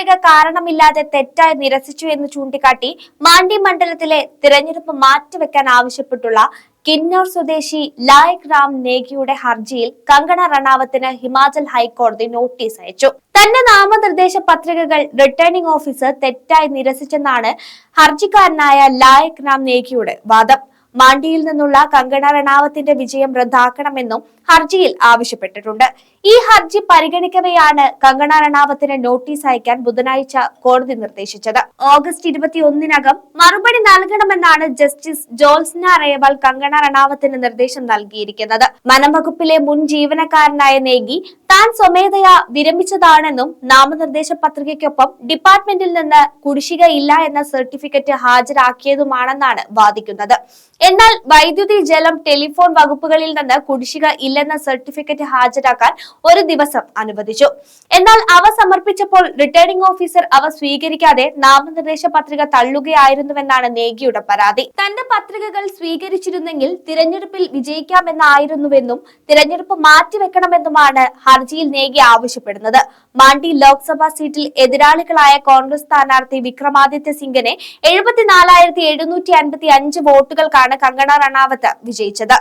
പത്രിക കാരണമില്ലാതെ തെറ്റായി നിരസിച്ചു എന്ന് ചൂണ്ടിക്കാട്ടി മാണ്ടി മണ്ഡലത്തിലെ തിരഞ്ഞെടുപ്പ് മാറ്റിവെക്കാൻ ആവശ്യപ്പെട്ടുള്ള കിന്നൂർ സ്വദേശി ലായക് റാം നേഗിയുടെ ഹർജിയിൽ കങ്കണ റണാവത്തിന് ഹിമാചൽ ഹൈക്കോടതി നോട്ടീസ് അയച്ചു. തന്റെ നാമനിർദ്ദേശ പത്രികകൾ റിട്ടേണിംഗ് ഓഫീസർ തെറ്റായി നിരസിച്ചെന്നാണ് ഹർജിക്കാരനായ ലായക് റാം നേഗിയുടെ വാദം. മാണ്ഡിയിൽ നിന്നുള്ള കങ്കണ റണാവത്തിന്റെ വിജയം റദ്ദാക്കണമെന്നും ഹർജിയിൽ ആവശ്യപ്പെട്ടിട്ടുണ്ട്. ഈ ഹർജി പരിഗണിക്കവെയാണ് കങ്കണ റണാവത്തിന് നോട്ടീസ് അയക്കാൻ ബുധനാഴ്ച കോടതി നിർദ്ദേശിച്ചത്. ഓഗസ്റ്റ് ഇരുപത്തിയൊന്നിനകം മറുപടി നൽകണമെന്നാണ് ജസ്റ്റിസ് ജോൽസ്ന റേവാൾ കങ്കണ റണാവത്തിന് നിർദ്ദേശം നൽകിയിരിക്കുന്നത്. വനംവകുപ്പിലെ മുൻ ജീവനക്കാരനായ നേഗി താൻ സ്വമേധയാ വിരമിച്ചതാണെന്നും നാമനിർദ്ദേശ പത്രികയ്ക്കൊപ്പം ഡിപ്പാർട്ട്മെന്റിൽ നിന്ന് കുടിശ്ശിക ഇല്ല എന്ന സർട്ടിഫിക്കറ്റ് ഹാജരാക്കിയതുമാണെന്നാണ് വാദിക്കുന്നത്. എന്നാൽ വൈദ്യുതി ജലം ടെലിഫോൺ വകുപ്പുകളിൽ നിന്ന് കുടിശ്ശിക ഇല്ലെന്ന സർട്ടിഫിക്കറ്റ് ഹാജരാക്കാൻ ഒരു ദിവസം അനുവദിച്ചു. എന്നാൽ അവ സമർപ്പിച്ചപ്പോൾ റിട്ടേണിംഗ് ഓഫീസർ അവ സ്വീകരിക്കാതെ നാമനിർദ്ദേശ പത്രിക തള്ളുകയായിരുന്നുവെന്നാണ് നേഗിയുടെ പരാതി. തന്റെ പത്രികകൾ സ്വീകരിച്ചിരുന്നെങ്കിൽ തിരഞ്ഞെടുപ്പിൽ വിജയിക്കാമെന്നായിരുന്നുവെന്നും തിരഞ്ഞെടുപ്പ് മാറ്റിവെക്കണമെന്നുമാണ് ഹർജിയിൽ നേകി ആവശ്യപ്പെടുന്നത്. മാണ്ടി ലോക്സഭാ സീറ്റിൽ എതിരാളികളായ കോൺഗ്രസ് സ്ഥാനാർത്ഥി വിക്രമാദിത്യ സിംഗിനെ എഴുപത്തിനാലായിരത്തി എഴുന്നൂറ്റി അൻപത്തി അഞ്ച് വോട്ടുകൾക്കാണ് കങ്കണ റണാവത്ത് വിജയിച്ചത്.